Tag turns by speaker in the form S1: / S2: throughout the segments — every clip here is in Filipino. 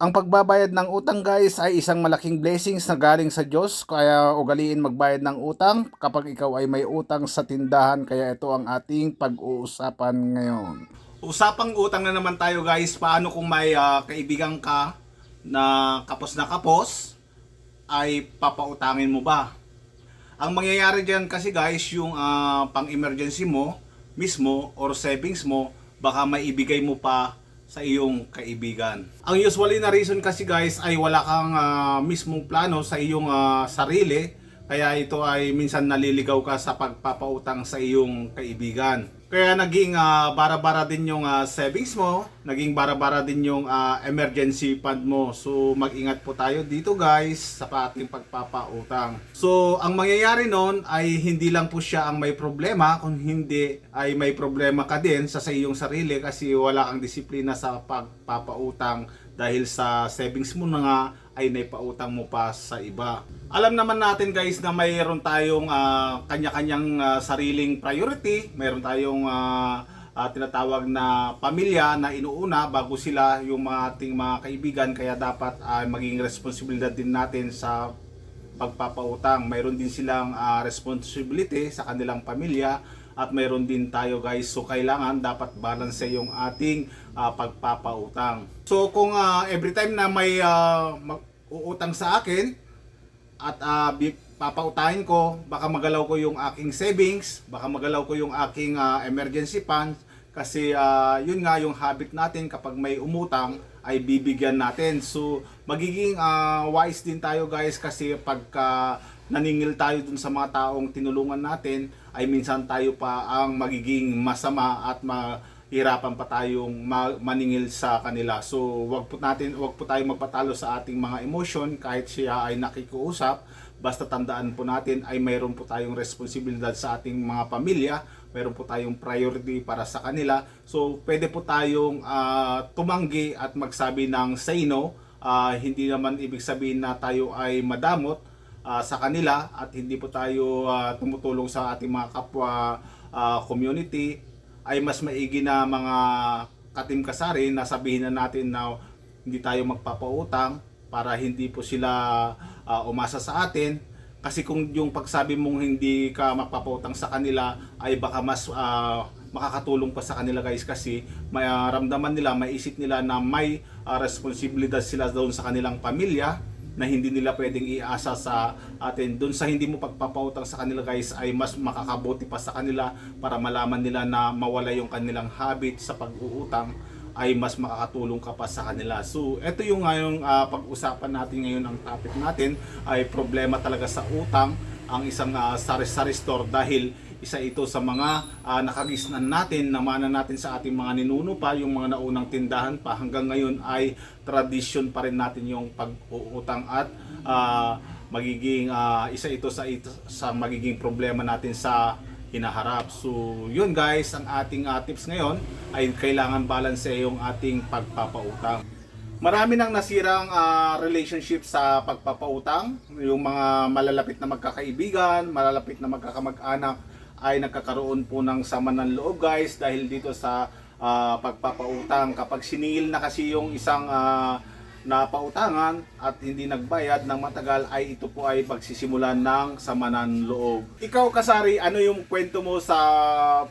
S1: Ang pagbabayad ng utang guys ay isang malaking blessings na galing sa Diyos kaya ugaliin magbayad ng utang kapag ikaw ay may utang sa tindahan kaya ito ang ating pag-uusapan ngayon. Usapang utang na naman tayo guys, paano kung may ah, kaibigan ka na kapos na kapos ay papautangin mo ba? Ang mangyayari dyan kasi guys, yung ah, pang-emergency mo mismo or savings mo, baka maibigay mo pa sa iyong kaibigan. Ang usually na reason kasi guys ay wala kang ah, mismong plano sa iyong ah, sarili, kaya ito ay minsan naliligaw ka sa pagpapautang sa iyong kaibigan. Kaya naging ah, bara-bara din yung ah, savings mo, naging bara-bara din yung ah, emergency fund mo. So mag-ingat po tayo dito guys sa ating pagpapautang. So ang mangyayari noon ay hindi lang po siya ang may problema, kung hindi ay may problema ka din sa, sa iyong sarili kasi wala kang disiplina sa pagpapautang dahil sa savings mo na nga ay naipautang mo pa sa iba. Alam naman natin guys na mayroon tayong ah, kanya-kanyang ah, sariling priority, mayroon tayong ah, ah, tinatawag na pamilya na inuuna bago sila yung mga ating mga kaibigan kaya dapat ay maging responsibilidad din natin sa pagpapautang. Mayroon din silang ah, responsibility sa kanilang pamilya at mayroon din tayo guys. So kailangan dapat balance yung ating ah, pagpapautang. So kung ah, every time na may ah, mag-uutang sa akin at bi- papautahin ko, baka magalaw ko yung aking savings, baka magalaw ko yung aking ah, emergency fund kasi ah, yun nga yung habit natin kapag may umutang ay bibigyan natin. So magiging ah, wise din tayo guys kasi pagka naningil tayo dun sa mga taong tinulungan natin ay minsan tayo pa ang magiging masama at mahirapan pa tayong ma- maningil sa kanila. So wag po natin wag po tayong magpatalo sa ating mga emotion kahit siya ay nakikiusap. Basta tandaan po natin ay mayroon po tayong responsibilidad sa ating mga pamilya, mayroon po tayong priority para sa kanila. So pwede po tayong ah, tumanggi at magsabi ng say no. Ah, hindi naman ibig sabihin na tayo ay madamot ah, sa kanila at hindi po tayo ah, tumutulong sa ating mga kapwa ah, community ay mas maigi na mga katim kasari na sabihin na natin na hindi tayo magpapautang para hindi po sila ah, umasa sa atin. Kasi kung yung pagsabi mong hindi ka magpapautang sa kanila ay baka mas ah, makakatulong pa sa kanila guys. Kasi may ah, ramdaman nila, maisip nila na may ah, responsibilidad sila doon sa kanilang pamilya na hindi nila pwedeng iasa sa atin. Doon sa hindi mo pagpapautang sa kanila guys ay mas makakabuti pa sa kanila para malaman nila na mawala yung kanilang habit sa pag-uutang ay mas makakatulong ka pa sa kanila. So, ito yung ngayong ah, pag-usapan natin ngayon ang topic natin ay problema talaga sa utang ang isang uh, sari-sari store dahil isa ito sa mga uh, nakagisnan natin, namana natin sa ating mga ninuno pa, yung mga naunang tindahan pa hanggang ngayon ay tradisyon pa rin natin yung pag-uutang at ah, magiging ah, isa ito sa ito sa magiging problema natin sa hinaharap. So, yun guys, ang ating ah, tips ngayon ay kailangan balance yung ating pagpapautang. Marami nang nasirang ah, relationship sa pagpapautang. Yung mga malalapit na magkakaibigan, malalapit na magkakamag-anak ay nagkakaroon po ng sama ng loob guys dahil dito sa ah, pagpapautang. Kapag siningil na kasi yung isang ah, napautangan at hindi nagbayad ng matagal ay ito po ay pagsisimulan ng sama ng loob. Ikaw kasari, ano yung kwento mo sa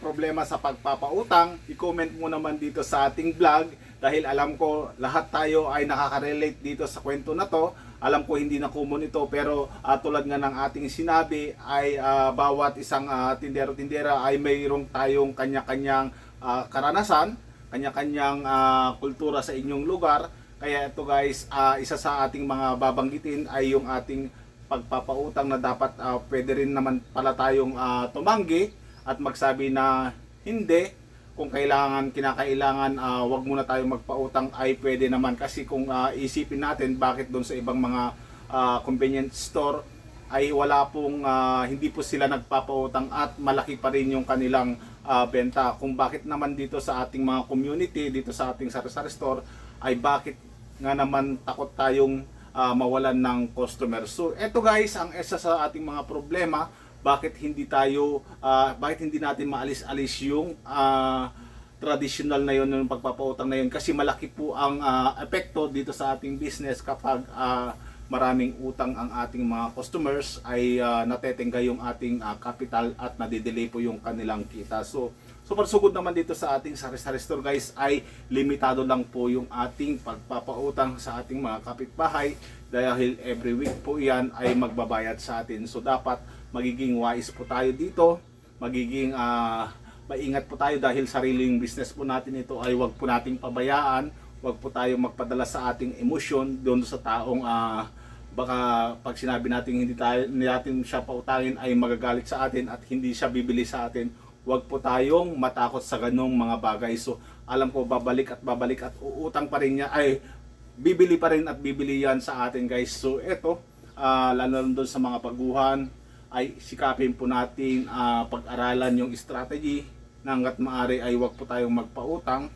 S1: problema sa pagpapautang? I-comment mo naman dito sa ating vlog dahil alam ko lahat tayo ay nakaka-relate dito sa kwento na to. Alam ko hindi na common ito pero ah, tulad nga ng ating sinabi ay ah, bawat isang ah, tindero-tindera ay mayroong tayong kanya-kanyang ah, karanasan, kanya-kanyang ah, kultura sa inyong lugar. Kaya ito guys, ah, isa sa ating mga babanggitin ay yung ating pagpapautang na dapat ah, pwede rin naman pala tayong ah, tumanggi at magsabi na hindi kung kailangan kinakailangan ah, wag muna tayo magpautang. Ay pwede naman. Kasi kung ah, isipin natin bakit doon sa ibang mga ah, convenience store ay wala pong ah, hindi po sila nagpapautang at malaki pa rin yung kanilang ah, benta. Kung bakit naman dito sa ating mga community dito sa ating sari-sari store ay bakit nga naman takot tayong ah, mawalan ng customer. So, eto guys, ang isa sa ating mga problema, bakit hindi tayo, ah, bakit hindi natin maalis-alis yung ah, traditional na yun yung pagpapautang na yun kasi malaki po ang ah, epekto dito sa ating business kapag ah, maraming utang ang ating mga customers ay uh, natetengga yung ating ah, capital at nadidelay po yung kanilang kita. So, super sugod naman dito sa ating sari-sari store guys ay limitado lang po yung ating pagpapautang sa ating mga kapitbahay dahil every week po yan ay magbabayad sa atin. So, dapat magiging wise po tayo dito, magiging ah, maingat po tayo dahil sariling business po natin ito ay wag po nating pabayaan, wag po tayo magpadala sa ating emosyon doon sa taong ah, baka pag sinabi natin hindi tayo natin siya pautangin ay magagalit sa atin at hindi siya bibili sa atin. Wag po tayong matakot sa ganong mga bagay. So alam ko babalik at babalik at uutang pa rin niya ay bibili pa rin at bibili yan sa atin guys. So eto ah, lalo doon sa mga paguhan ay sikapin po natin ah, pag-aralan yung strategy na hanggat maaari ay wag po tayong magpautang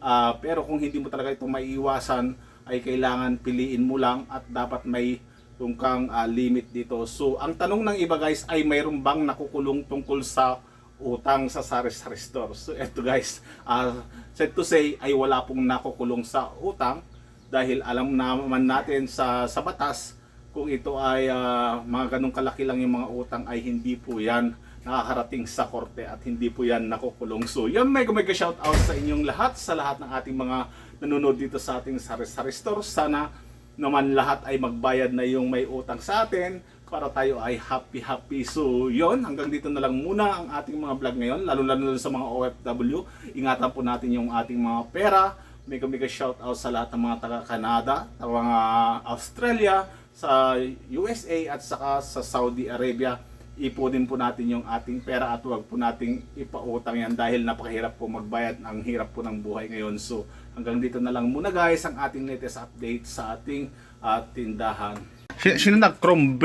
S1: Ah, pero kung hindi mo talaga ito maiiwasan, ay kailangan piliin mo lang at dapat may tungkang ah, limit dito. So, ang tanong ng iba guys ay mayroon bang nakukulong tungkol sa utang sa sari-sari store. So, eto guys, ah, sad to say ay wala pong nakukulong sa utang dahil alam naman natin sa, sa batas kung ito ay ah, mga ganong kalaki lang yung mga utang ay hindi po yan nakakarating sa korte at hindi po yan nakukulong. So, yan may mega shout out sa inyong lahat, sa lahat ng ating mga nanonood dito sa ating sari-sari store. Sana naman lahat ay magbayad na yung may utang sa atin para tayo ay happy-happy. So, yon hanggang dito na lang muna ang ating mga vlog ngayon, lalo-lalo sa mga OFW. Ingatan po natin yung ating mga pera. Mega mega shout out sa lahat ng mga taga Canada, mga Australia, sa USA at saka sa Saudi Arabia ipunin po natin yung ating pera at huwag po nating ipautang yan dahil napakahirap po magbayad ang hirap po ng buhay ngayon. So hanggang dito na lang muna guys ang ating latest update sa ating ah, tindahan. Sino, sino nag chrome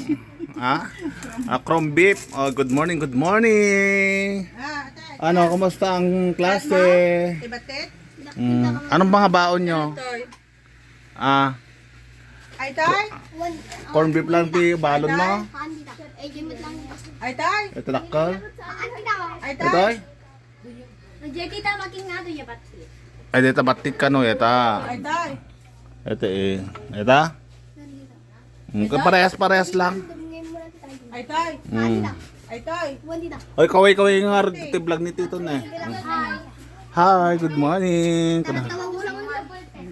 S1: ha? Ah, chrome beef. Oh, good morning, good morning.
S2: Ah.
S1: Ano, kumusta ang klase?
S2: Ibatet?
S1: Mm, anong mga baon nyo? Ah,
S2: Ay, toy?
S1: corn beef lang ti balon mo.
S2: Ay, toy?
S1: Ito lakal.
S2: Ay,
S1: Ito
S2: toy?
S1: ay.
S3: Jadi kita makin ngado ya Pak.
S1: Ay, dito batik ka no, eta.
S2: Ay, toy?
S1: Ito eh. Ito? Mm, parehas-parehas lang.
S2: Ay, toy?
S1: Mm.
S2: Ay, toy?
S1: Oy, kaway kaway nga rin vlog ni Tito na eh. Hi, good morning. Kana-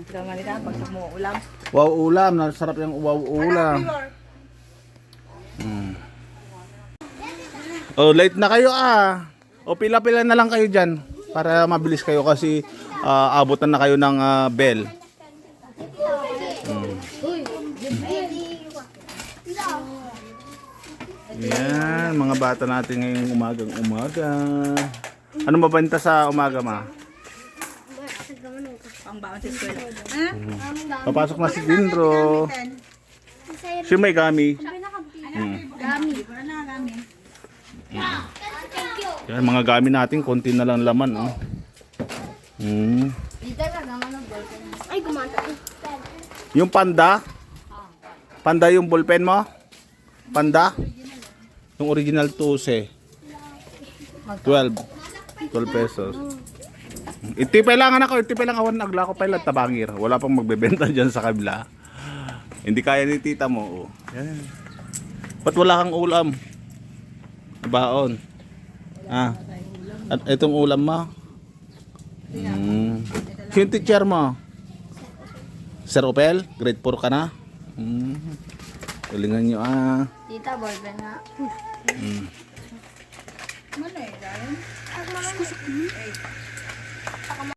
S2: Ito nga nila, pag ulam.
S1: Wow ulam, nasarap yung wow ulam. Mm. Oh, late na kayo ah. O pila-pila na lang kayo diyan para mabilis kayo kasi ah, abutan na kayo ng ah, bell. Yan, mga bata natin ngayong umagang umaga. Anong mabenta sa umaga ma?
S2: Pang baon sa eskwela. Ha?
S1: Papasok na si Dindro. Si may gami.
S2: Gami. Wala na, gami.
S1: Yan, mga gami natin, konti na lang laman. Oh. Hmm.
S3: Ay gumata.
S1: Yung panda? Panda yung ballpen mo? Panda? Yung original 12. 12. 12 pesos. Itipay lang anak ko, itipay lang awan nagla ko pa ilang tabangir. Wala pang magbebenta dyan sa kabila. Hindi kaya ni tita mo. Oh. Yan. Ba't wala kang ulam? Baon. Ah. At itong ulam mo? Hmm. Sino teacher mo? Sir Opel? Grade 4 ka na? Hmm. Galingan nyo ah.
S3: Tita ballpen na.
S2: Ano eh, dahil?